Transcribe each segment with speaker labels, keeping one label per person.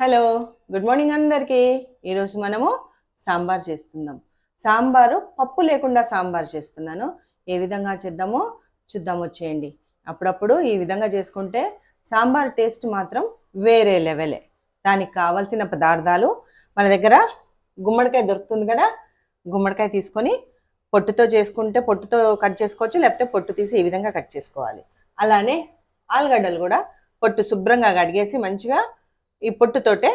Speaker 1: Hello good morning అందరికీ. ఈరోజు మనము సాంబార్ చేస్తున్నాం. సాంబారు పప్పు లేకుండా సాంబార్ చేస్తున్నాను. ఏ విధంగా చేద్దామో చూద్దాం వచ్చేయండి. అప్పుడప్పుడు ఈ విధంగా చేసుకుంటే సాంబార్ టేస్ట్ మాత్రం వేరే లెవెలే. దానికి కావలసిన పదార్థాలు మన దగ్గర గుమ్మడికాయ దొరుకుతుంది కదా గుమ్మడికాయ తీసుకొని పొట్టుతో చేసుకుంటే పొట్టుతో కట్ చేసుకోవచ్చు లేకపోతే పొట్టు తీసి ఈ విధంగా కట్ చేసుకోవాలి. అలానే ఆలుగడ్డలు కూడా పొట్టు శుభ్రంగా కడిగేసి మంచిగా ఈ పొట్టుతోటే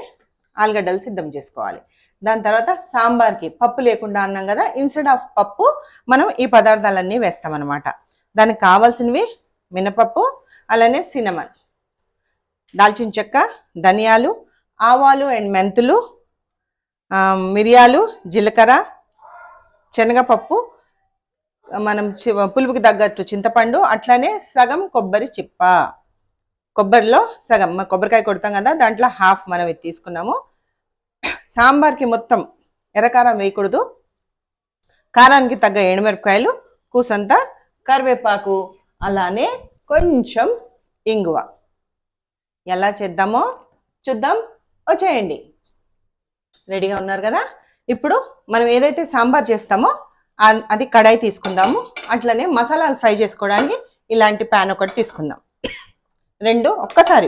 Speaker 1: ఆలుగడ్డలు సిద్ధం చేసుకోవాలి. దాని తర్వాత సాంబార్కి పప్పు లేకుండా అన్నాం కదా ఇన్స్టెడ్ ఆఫ్ పప్పు మనం ఈ పదార్థాలన్నీ వేస్తామన్నమాట. దానికి కావాల్సినవి మినపప్పు అలానే సినమన్ దాల్చిన చెక్క ధనియాలు ఆవాలు అండ్ మెంతులు మిరియాలు జీలకర్ర శనగపప్పు మనం చి- పులుపుకి తగ్గట్టు చింతపండు అట్లానే సగం కొబ్బరి చిప్ప. కొబ్బరిలో సగం కొబ్బరికాయ కొడతాం కదా దాంట్లో హాఫ్ మనం ఇది తీసుకున్నాము. సాంబార్కి మొత్తం ఎర్రకారం వేయకూడదు. కారానికి తగ్గ ఎండుమిరపకాయలు కూసంత కరివేపాకు అలానే కొంచెం ఇంగువ. ఎలా చేద్దామో చూద్దాం. వచ్చేయండి. రెడీగా ఉన్నారు కదా? ఇప్పుడు మనం ఏదైతే సాంబార్ చేస్తామో అది కడాయి తీసుకుందాము. అట్లనే మసాలాలు ఫ్రై చేసుకోవడానికి ఇలాంటి ప్యాన్ ఒకటి తీసుకుందాం. రెండు ఒక్కసారి.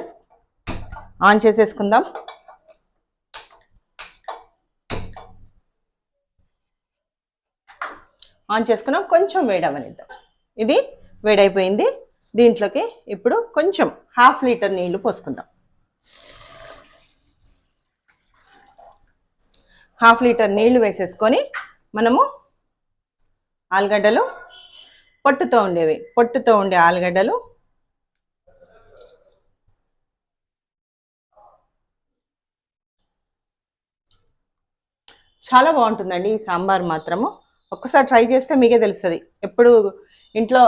Speaker 1: ఆన్ చేసేసుకుందాం. ఆన్ చేసుకున్నాం. కొంచెం వేడవనిద్దాం. ఇది వేడైపోయింది. దీంట్లోకి ఇప్పుడు కొంచెం హాఫ్ లీటర్ నీళ్ళు పోసుకుందాం. హాఫ్ లీటర్ నీళ్ళు వేసేసుకొని మనము ఆలుగడ్డలు పొట్టుతో ఉండేవి. పొట్టుతో ఉండే ఆలుగడ్డలు చాలా బాగుంటుందండి ఈ సాంబార్ మాత్రము. ఒక్కసారి ట్రై చేస్తే మీకే తెలుస్తుంది. ఎప్పుడు ఇంట్లో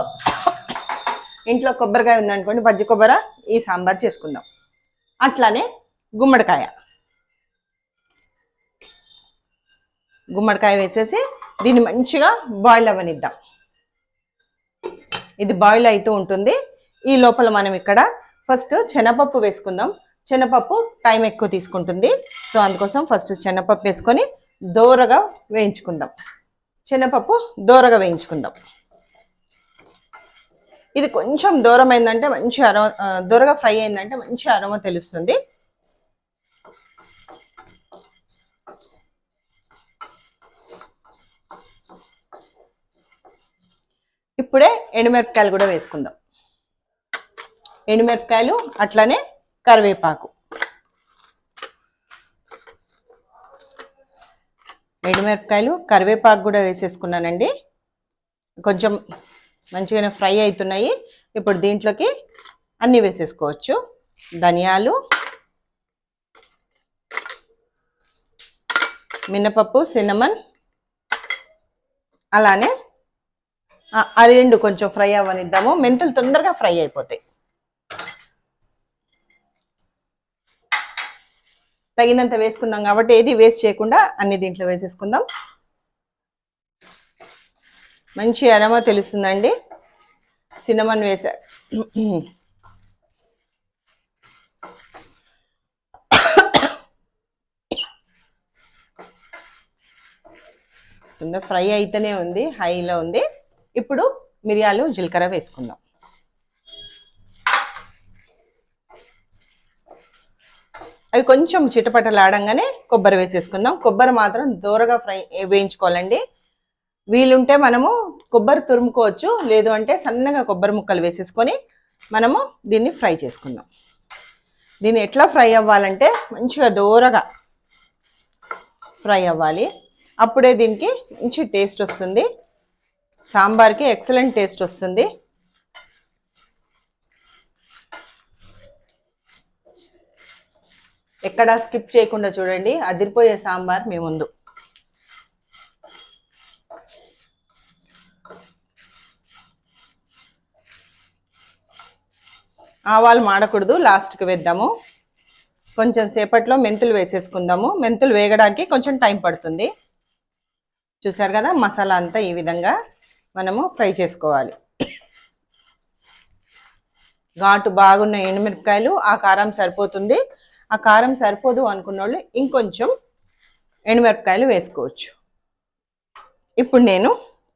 Speaker 1: ఇంట్లో కొబ్బరికాయ ఉందనుకోండి బజ్జి కొబ్బర ఈ సాంబార్ చేసుకుందాం. అట్లానే గుమ్మడికాయ. గుమ్మడికాయ వేసేసి దీన్ని మంచిగా బాయిల్ అవ్వనిద్దాం. ఇది బాయిల్ అవుతూ ఉంటుంది. ఈ లోపల మనం ఇక్కడ ఫస్ట్ శనపప్పు వేసుకుందాం. శనగపప్పు టైం ఎక్కువ తీసుకుంటుంది. సో అందుకోసం ఫస్ట్ శనగపప్పు వేసుకొని దోరగా వేయించుకుందాం. శనగపప్పు దోరగా వేయించుకుందాం. ఇది కొంచెం దూరం అయిందంటే మంచి అరవ దూరగా ఫ్రై అయిందంటే మంచి అరవ తెలుస్తుంది. ఇప్పుడే ఎండుమిరపకాయలు కూడా వేసుకుందాం. ఎండుమిరపకాయలు అట్లానే కరివేపాకు. ఎండుమిరపకాయలు కరివేపాకు కూడా వేసేసుకున్నానండి. కొంచెం మంచిగానే ఫ్రై అవుతున్నాయి. ఇప్పుడు దీంట్లోకి అన్నీ వేసేసుకోవచ్చు. ధనియాలు మినపప్పు సిన్నమన్ అలానే ఆ, రెండు కొంచెం ఫ్రై అవ్వనిద్దాము. మెంతులు తొందరగా ఫ్రై అయిపోతాయి. తగినంత వేసుకున్నాం కాబట్టి ఏది వేస్ట్ చేయకుండా అన్ని దీంట్లో వేసేసుకుందాం. మంచి అరమ తెలుస్తుందండి. సినమన్ వేసా ఫ్రై అయితేనే ఉంది హైలో ఉంది. ఇప్పుడు మిరియాలు జీలకర్ర వేసుకుందాం. అవి కొంచెం చిటపటలాడంగానే కొబ్బరి వేసేసుకుందాం. కొబ్బరి మాత్రం దూరగా ఫ్రై వేయించుకోవాలండి. వీలుంటే మనము కొబ్బరి తురుముకోవచ్చు లేదు అంటే సన్నగా కొబ్బరి ముక్కలు వేసేసుకొని మనము దీన్ని ఫ్రై చేసుకుందాం. దీన్ని ఎట్లా ఫ్రై అవ్వాలంటే మంచిగా దూరగా ఫ్రై అవ్వాలి. అప్పుడే దీనికి మంచి టేస్ట్ వస్తుంది. సాంబార్కి ఎక్సలెంట్ టేస్ట్ వస్తుంది. ఎక్కడ స్కిప్ చేయకుండా చూడండి. అదిరిపోయే సాంబార్ మీ ముందు. ఆవాలు మాడకూడదు. లాస్ట్కి వేద్దాము. కొంచెం సేపట్లో మెంతులు వేసేసుకుందాము. మెంతులు వేగడానికి కొంచెం టైం పడుతుంది. చూసారు కదా మసాలా అంతా ఈ విధంగా మనము ఫ్రై చేసుకోవాలి. ఘాటు బాగున్న ఎండుమిరపకాయలు ఆ కారం సరిపోతుంది. ఆ కారం సరిపోదు అనుకున్న వాళ్ళు ఇంకొంచెం ఎండుమిరపకాయలు వేసుకోవచ్చు. ఇప్పుడు నేను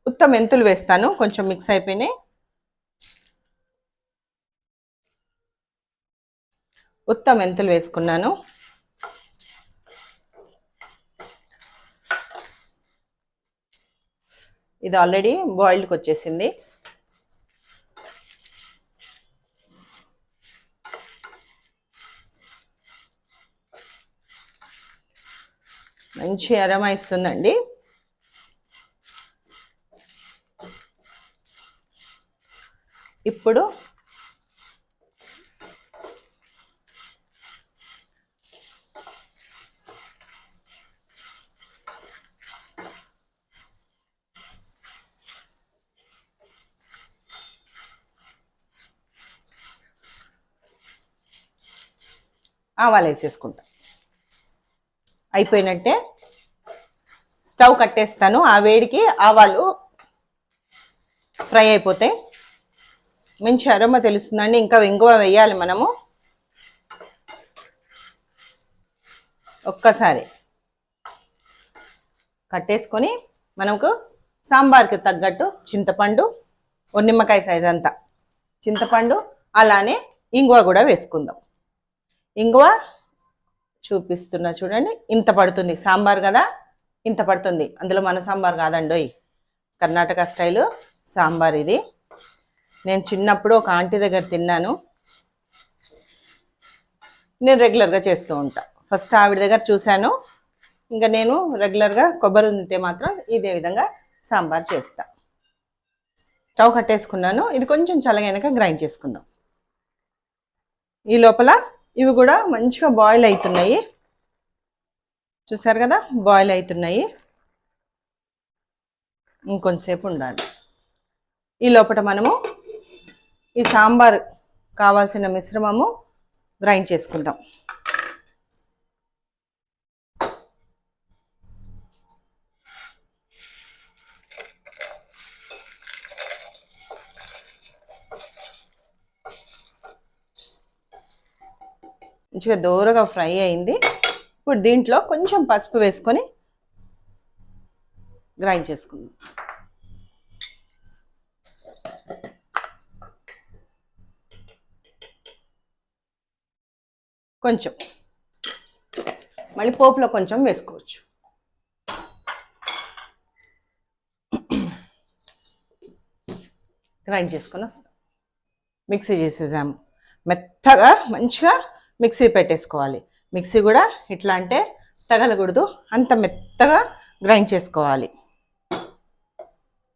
Speaker 1: ఉత్త మెంతులు వేస్తాను కొంచెం మిక్స్ అయిపోయినాయి. ఉత్త మెంతులు వేసుకున్నాను. ఇది ఆల్రెడీ బాయిల్డ్కి వచ్చేసింది. మంచి అరమ ఇస్తుందండి ఇప్పుడు ఆవాలు వేసేసుకుంటా అయిపోయినట్టే స్టవ్ కట్టేస్తాను. ఆ వేడికి ఆవాలు ఫ్రై అయిపోతాయి. మంచి అరమ తెలుస్తుందండి. ఇంకా ఇంగువ వేయాలి మనము. ఒక్కసారి కట్టేసుకొని మనకు సాంబార్కి తగ్గట్టు చింతపండు ఓ నిమ్మకాయ సైజ్ అంతా. చింతపండు అలానే ఇంగువ కూడా వేసుకుందాం. ఇంగువ చూపిస్తున్నా చూడండి. ఇంత పడుతుంది సాంబార్ కదా. ఇంత పడుతుంది. అందులో మన సాంబార్ కాదండోయ్. కర్ణాటక స్టైలు సాంబార్ ఇది. నేను చిన్నప్పుడు ఒక ఆంటీ దగ్గర తిన్నాను. నేను రెగ్యులర్గా చేస్తూ ఉంటా. ఫస్ట్ ఆవిడ దగ్గర చూశాను. ఇంకా నేను రెగ్యులర్గా కొబ్బరి ఉంటే మాత్రం ఇదే విధంగా సాంబార్ చేస్తా. స్టవ్ కట్టేసుకున్నాను. ఇది కొంచెం చల్లగైనాక గ్రైండ్ చేసుకుందాం. ఈ లోపల ఇవి కూడా మంచిగా బాయిల్ అవుతున్నాయి. చూసారు కదా? బాయిల్ అవుతున్నాయి. ఇంకొంతసేపు ఉండాలి. ఈ లోపల మనము ఈ సాంబార్ కావాల్సిన మిశ్రమము గ్రైండ్ చేసుకుందాం మంచిగా దోరగా ఫ్రై అయింది. ఇప్పుడు దీంట్లో కొంచెం పసుపు వేసుకొని గ్రైండ్ చేసుకుందాం. కొంచెం. మళ్ళీ పోపులో కొంచెం వేసుకోవచ్చు. గ్రైండ్ చేసుకొని వస్తాం. మిక్సీ చేసేసాము. మెత్తగా మంచిగా మిక్సీ పెట్టేసుకోవాలి. మిక్సీ కూడా ఇట్లా అంటే తగలకూడదు. అంత మెత్తగా గ్రైండ్ చేసుకోవాలి.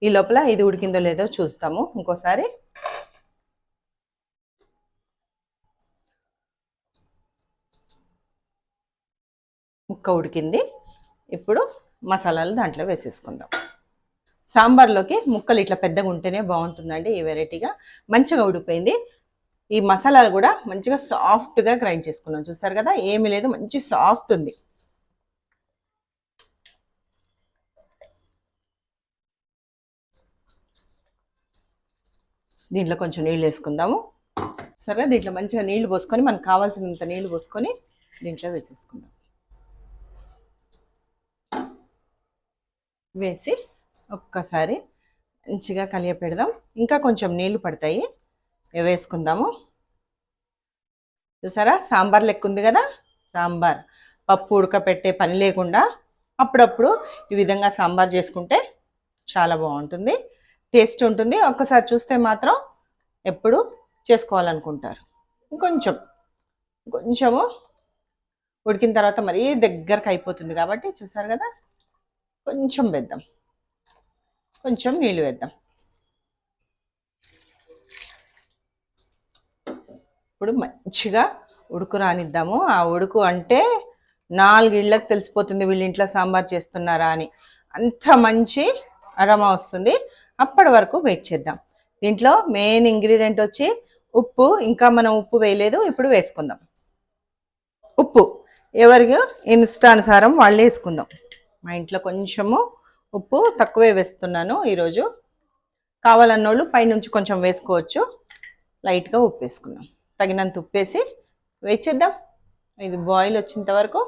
Speaker 1: ఈ లోపల ఇది ఉడికిందో లేదో చూస్తాము ఇంకోసారి. ముక్క ఉడికింది. ఇప్పుడు మసాలాలు దాంట్లో వేసేసుకుందాం. సాంబార్లోకి ముక్కలు ఇట్లా పెద్దగా ఉంటేనే బాగుంటుందండి ఈ వెరైటీగా. మంచిగా ఉడిపోయింది ఈ మసాలాలు కూడా మంచిగా సాఫ్ట్గా గ్రైండ్ చేసుకున్నాం. చూసారు కదా? ఏమీ లేదు మంచి సాఫ్ట్ ఉంది. దీంట్లో కొంచెం నీళ్ళు వేసుకుందాము. సరే దీంట్లో మంచిగా నీళ్ళు పోసుకొని మనకు కావాల్సినంత నీళ్ళు పోసుకొని దీంట్లో వేసేసుకుందాం. వేసి ఒక్కసారి మంచిగా కలియపెడదాం. ఇంకా కొంచెం నీళ్ళు పడతాయి. వేసుకుందాము. చూసారా? సాంబార్ లెక్క ఉంది కదా? సాంబార్. పప్పు ఉడకపెట్టే పని లేకుండా అప్పుడప్పుడు ఈ విధంగా సాంబార్ చేసుకుంటే చాలా బాగుంటుంది. టేస్ట్ ఉంటుంది. ఒక్కసారి చూస్తే మాత్రం ఎప్పుడు చేసుకోవాలనుకుంటారు. ఇంకొంచెం. కొంచెము ఉడికిన తర్వాత మరీ దగ్గరకు అయిపోతుంది కాబట్టి చూసారు కదా? కొంచెం వేద్దాం. కొంచెం నీళ్ళు వేద్దాం. ఇప్పుడు మంచిగా ఉడుకు రానిద్దాము. ఆ ఉడుకు అంటే నాలుగిళ్ళకి తెలిసిపోతుంది వీళ్ళ ఇంట్లో సాంబార్ చేస్తున్నారా అని. అంత మంచి అరమ వస్తుంది. అప్పటి వరకు వెయిట్ చేద్దాం. దీంట్లో మెయిన్ ఇంగ్రీడియంట్ వచ్చి ఉప్పు. ఇంకా మనం ఉప్పు వేయలేదు. ఇప్పుడు వేసుకుందాం. ఉప్పు. ఎవరికి? ఇష్టానుసారం వాళ్ళు వేసుకుందాం. మా ఇంట్లో కొంచెము ఉప్పు తక్కువే వేస్తున్నాను ఈరోజు. కావాలన్నోళ్ళు పైనుంచి కొంచెం వేసుకోవచ్చు. లైట్గా ఉప్పు వేసుకుందాం. తగినంత ఉప్పేసి వేచేద్దాం ఇది బాయిల్ వచ్చేంత వరకు.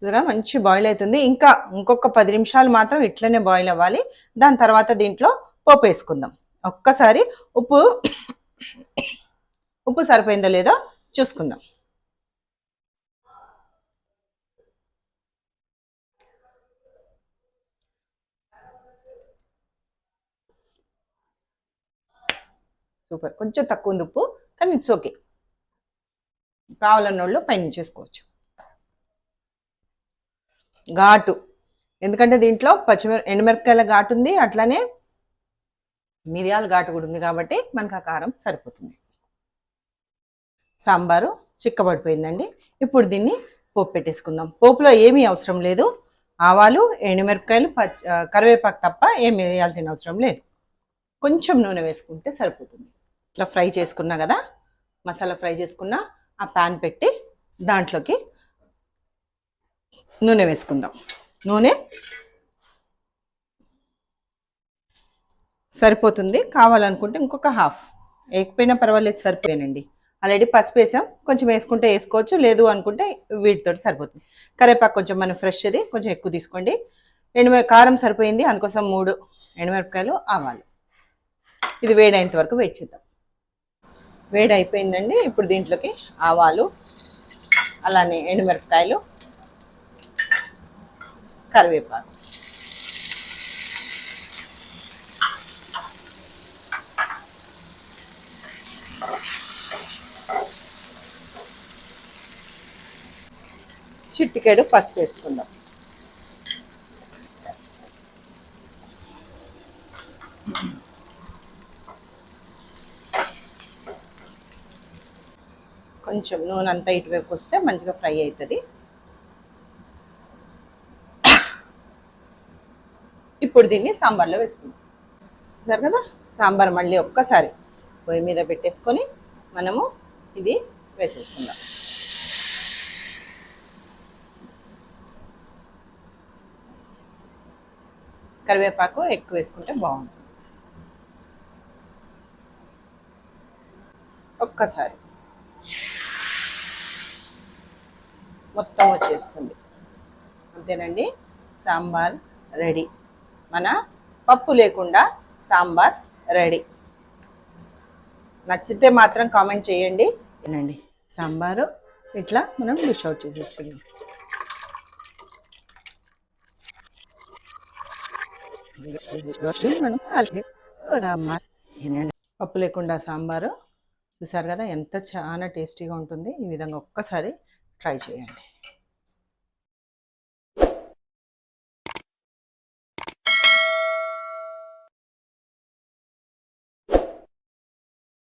Speaker 1: చూడగా మంచి బాయిల్ అవుతుంది ఇంకా ఇంకొక పది నిమిషాలు మాత్రం ఇట్లనే బాయిల్ అవ్వాలి. దాని తర్వాత దీంట్లో పోపు వేసుకుందాం. ఒక్కసారి ఉప్పు ఉప్పు సరిపోయిందో లేదో చూసుకుందాం. సూపర్. కొంచెం తక్కువ ఉంది ఉప్పు కానీ ఇట్స్ ఓకే కావాలన్న వాళ్ళు పైన చేసుకోవచ్చు ఘాటు. ఎందుకంటే దీంట్లో పచ్చిమిర ఎండుమిరపకాయల ఘాటు ఉంది అట్లానే మిరియాల ఘాటు కూడా ఉంది కాబట్టి మనకు ఆ కారం సరిపోతుంది. సాంబారు చిక్కబడిపోయిందండి. ఇప్పుడు దీన్ని పోపు పెట్టేసుకుందాం. పోపులో ఏమీ అవసరం లేదు. ఆవాలు ఎండుమిరపకాయలు పచ్చి కరివేపాకు తప్ప ఏమి వేయాల్సిన అవసరం లేదు. కొంచెం నూనె వేసుకుంటే సరిపోతుంది. ఇట్లా ఫ్రై చేసుకున్నా కదా మసాలా ఫ్రై చేసుకున్న ఆ ప్యాన్ పెట్టి దాంట్లోకి నూనె వేసుకుందాం. నూనె సరిపోతుంది. కావాలనుకుంటే ఇంకొక హాఫ్ వేయకపోయినా పర్వాలేదు సరిపోయానండి. ఆల్రెడీ పసుపు వేసాం. కొంచెం వేసుకుంటే వేసుకోవచ్చు లేదు అనుకుంటే వీటితో సరిపోతుంది. కరేపాకు కొంచెం మనం ఫ్రెష్ది కొంచెం ఎక్కువ తీసుకోండి. ఎండుమిర కారం సరిపోయింది అందుకోసం మూడు ఎండుమిరపకాయలు ఆవాలు. ఇది వేడైనంత వరకు వెయిట్ చేద్దాం. వేడి అయిపోయిందండి ఇప్పుడు దీంట్లోకి ఆవాలు అలానే ఎండుమిరపకాయలు కరివేపాకు. చిట్టికేడు పసుపు వేసుకుందాం. కొంచెం నూనె అంతా ఇటువైపు వస్తే మంచిగా ఫ్రై అవుతుంది ఇప్పుడు దీన్ని సాంబార్లో వేసుకుందాం. సరే కదా? సాంబార్ మళ్ళీ ఒక్కసారి పొయ్యి మీద పెట్టేసుకొని మనము ఇది వేసేసుకుందాం. కరివేపాకు ఎక్కువ వేసుకుంటే బాగుంటుంది. ఒక్కసారి. మొత్తం వచ్చేస్తుంది. అంతేనండి? సాంబార్ రెడీ. మన పప్పు లేకుండా సాంబార్ రెడీ. నచ్చితే మాత్రం కామెంట్ చేయండి. తినండి సాంబారు ఇట్లా మనం డిష్ అవుట్ చేసేసుకుందాం. మనం. పప్పు లేకుండా సాంబారు. చూసారు కదా ఎంత చాలా టేస్టీగా ఉంటుంది. ఈ విధంగా ఒక్కసారి ట్రై చేయండి